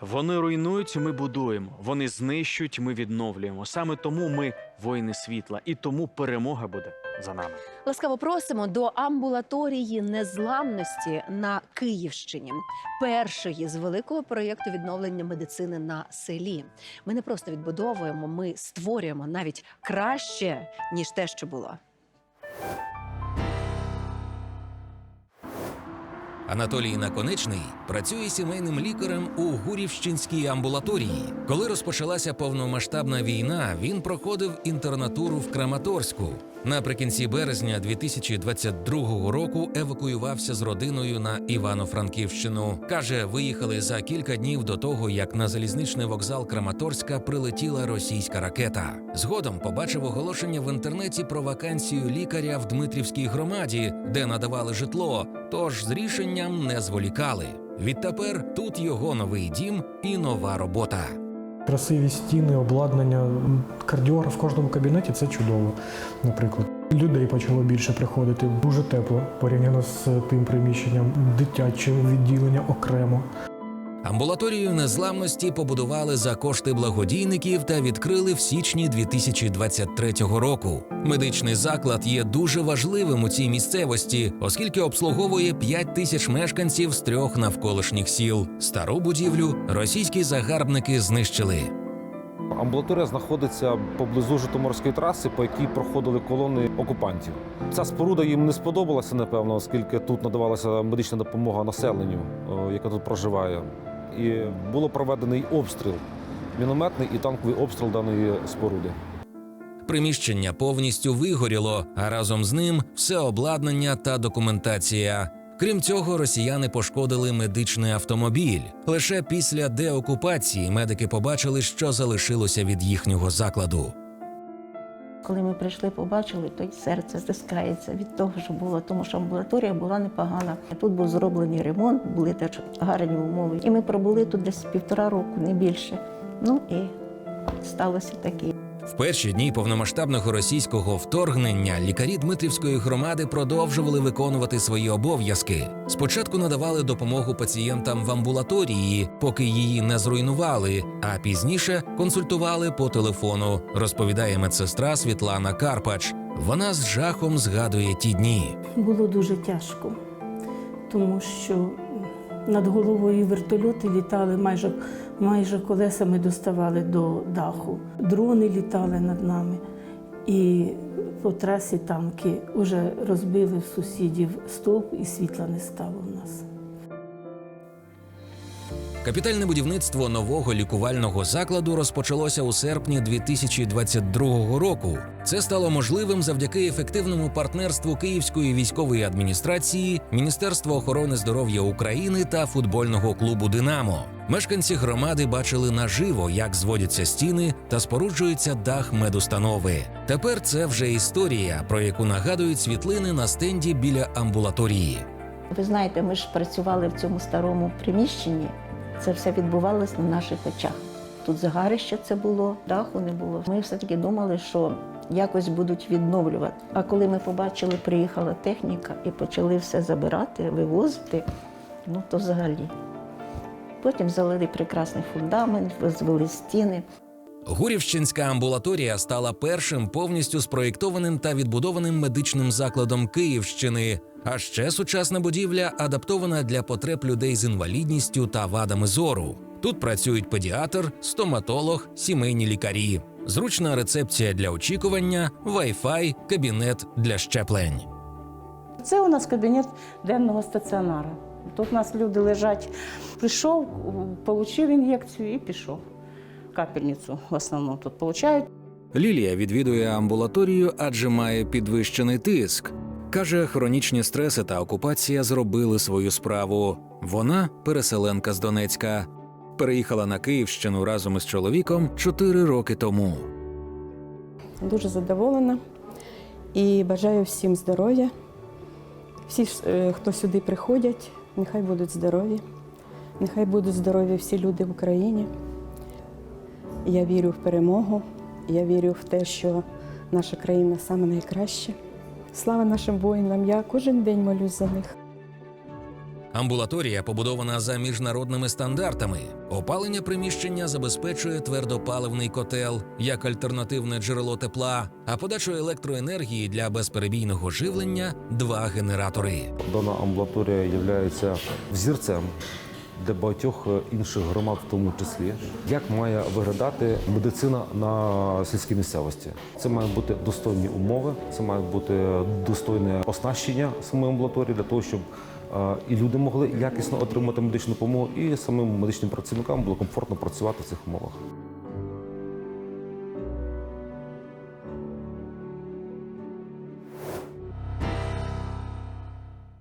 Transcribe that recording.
Вони руйнують, ми будуємо. Вони знищують, ми відновлюємо. Саме тому ми воїни світла, і тому перемога буде за нами. Ласкаво просимо до амбулаторії незламності на Київщині, першої з великого проєкту відновлення медицини на селі. Ми не просто відбудовуємо, ми створюємо навіть краще ніж те, що було. Анатолій Наконечний працює сімейним лікарем у Гурівщинській амбулаторії. Коли розпочалася повномасштабна війна, він проходив інтернатуру в Краматорську. Наприкінці березня 2022 року евакуювався з родиною на Івано-Франківщину. Каже, виїхали за кілька днів до того, як на залізничний вокзал Краматорська прилетіла російська ракета. Згодом побачив оголошення в інтернеті про вакансію лікаря в Дмитрівській громаді, де надавали житло. Тож з рішенням не зволікали. Відтепер тут його новий дім і нова робота. Красиві стіни, обладнання, кардіограф в кожному кабінеті це чудово. Наприклад, людей почало більше приходити. Дуже тепло порівняно з тим приміщенням, дитяче відділення окремо. Амбулаторію незламності побудували за кошти благодійників та відкрили в січні 2023 року. Медичний заклад є дуже важливим у цій місцевості, оскільки обслуговує 5 тисяч мешканців з трьох навколишніх сіл. Стару будівлю російські загарбники знищили. Амбулаторія знаходиться поблизу Житомирської траси, по якій проходили колони окупантів. Ця споруда їм не сподобалася, напевно, оскільки тут надавалася медична допомога населенню, о, яке тут проживає. І було проведений обстріл, мінометний і танковий обстріл даної споруди. Приміщення повністю вигоріло, а разом з ним все обладнання та документація. Крім цього, росіяни пошкодили медичний автомобіль. Лише після деокупації медики побачили, що залишилося від їхнього закладу. Коли ми прийшли, побачили, то серце стискається від того, що було, тому що амбулаторія була непогана. Тут був зроблений ремонт, були теж гарні умови. І ми пробули тут десь півтора року, не більше. Ну і сталося таке. В перші дні повномасштабного російського вторгнення лікарі Дмитрівської громади продовжували виконувати свої обов'язки. Спочатку надавали допомогу пацієнтам в амбулаторії, поки її не зруйнували, а пізніше консультували по телефону, розповідає медсестра Світлана Карпач. Вона з жахом згадує ті дні. Було дуже тяжко, тому що над головою вертольоти літали майже, майже колесами доставали до даху. Дрони літали над нами. І по трасі танки вже розбили сусідів стовп і світла не стало в нас. Капітальне будівництво нового лікувального закладу розпочалося у серпні 2022 року. Це стало можливим завдяки ефективному партнерству Київської військової адміністрації, Міністерства охорони здоров'я України та футбольного клубу Динамо. Мешканці громади бачили наживо, як зводяться стіни та споруджується дах медустанови. Тепер це вже історія, про яку нагадують світлини на стенді біля амбулаторії. Ви знаєте, ми ж працювали в цьому старому приміщенні. Це все відбувалося на наших очах. Тут загарище це було, даху не було. Ми все-таки думали, що якось будуть відновлювати. А коли ми побачили, приїхала техніка і почали все забирати, вивозити, ну то взагалі. Потім залили прекрасний фундамент, звели стіни. Гурівщинська амбулаторія стала першим повністю спроєктованим та відбудованим медичним закладом Київщини. А ще сучасна будівля адаптована для потреб людей з інвалідністю та вадами зору. Тут працюють педіатр, стоматолог, сімейні лікарі, зручна рецепція для очікування, вай-фай, кабінет для щеплень. Це у нас кабінет денного стаціонару. Тут у нас люди лежать. Прийшов, отримав ін'єкцію і пішов. Капельницю в основному тут получають. Лілія відвідує амбулаторію, адже має підвищений тиск. Каже, хронічні стреси та окупація зробили свою справу. Вона переселенка з Донецька. Переїхала на Київщину разом із чоловіком чотири роки тому. Дуже задоволена і бажаю всім здоров'я. Всі, е, хто сюди приходять, нехай будуть здорові, нехай будуть здорові всі люди в Україні. Я вірю в перемогу, я вірю в те, що наша країна саме найкраща. Слава нашим воїнам! Я кожен день молюсь за них. Амбулаторія побудована за міжнародними стандартами. Опалення приміщення забезпечує твердопаливний котел як альтернативне джерело тепла, а подачу електроенергії для безперебійного живлення два генератори. Дана амбулаторія є взірцем для багатьох е, інших громад, в тому числі, як має виглядати медицина на сільській місцевості. Це мають бути достойні умови, це має бути достойне оснащення самої амбулаторії для того, щоб е, і люди могли якісно отримати медичну допомогу, і самим медичним працівникам було комфортно працювати в цих умовах.